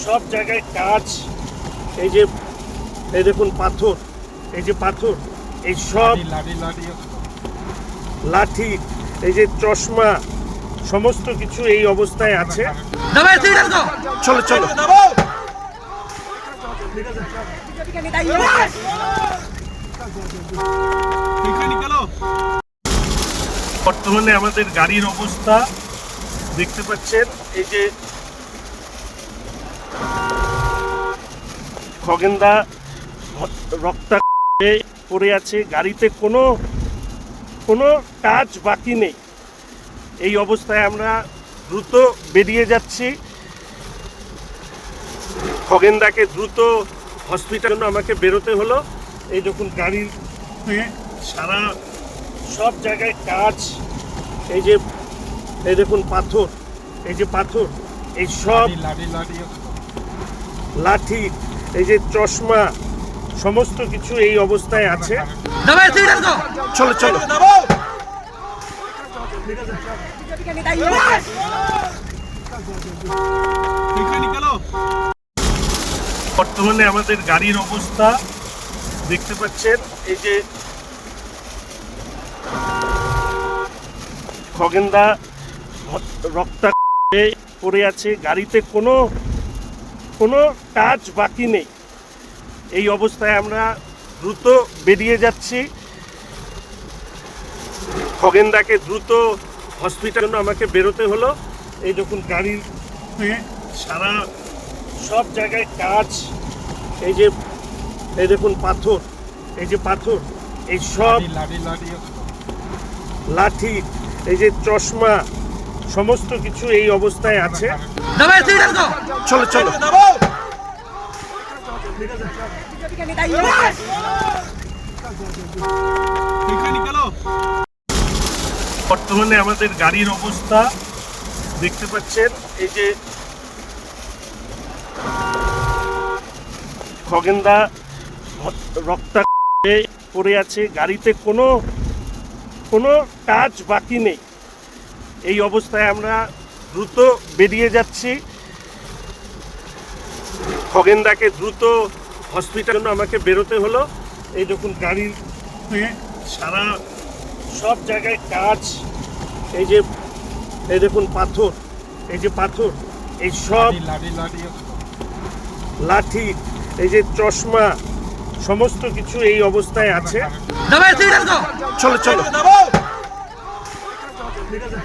সব জায়গায় কাজ এই যে এই দেখুন পাথর এই যে পাথর এই সব লাঠি এই যে চশমা সমস্ত কিছু এই অবস্থায় আছে। চলো চলো। বর্তমানে আমাদের গাড়ির অবস্থা দেখতে পাচ্ছেন এই যে খগেন্দা রক্তা পড়ে আছে গাড়িতে কোনো কোনো কাজ বাকি নেই। এই অবস্থায় আমরা দ্রুত বেরিয়ে যাচ্ছি। খগেন্দাকে দ্রুত হসপিটাল আমাকে বেরোতে হলো। এই দেখুন গাড়ির সারা সব জায়গায় কাজ এই যে এই দেখুন পাথর এই যে পাথর এই সব লাঠি এই যে চশমা সমস্ত কিছু এই অবস্থায় আছে। চলো চলো। বর্তমানে আমাদের গাড়ির অবস্থা দেখতে পাচ্ছেন এই যে খগেন্দা রক্তা পড়ে আছে। গাড়িতে কোনো কোনো কাজ বাকি নেই। এই অবস্থায় আমরা দ্রুত বেরিয়ে যাচ্ছি। খগেন্দাকে দ্রুত হসপিটাল আমাকে বেরোতে হলো। এই দেখুন গাড়ির সারা সব জায়গায় কাজ। এই যে এই দেখুন পাথর এই যে পাথর এই সব লাঠি এই যে চশমা সমস্ত কিছু এই অবস্থায় আছে। চলো চলো। বর্তমানে আমাদের গাড়ির অবস্থা দেখতে পাচ্ছেন এই যে খগেন্দা রক্তা পড়ে আছে। গাড়িতে কোনো কোনো কাজ বাকি নেই। এই অবস্থায় আমরা দ্রুত বেরিয়ে যাচ্ছি। খগেনদাকে দ্রুত হসপিটাল আমাকে বেরোতে হলো। এই দেখুন গাড়ির সারা সব জায়গায় কাজ এই যে এই দেখুন পাথর এই যে পাথর এই সব লাঠি এই যে চশমা সমস্ত কিছু এই অবস্থায় আছে। চলো চলো। ঠিক আছে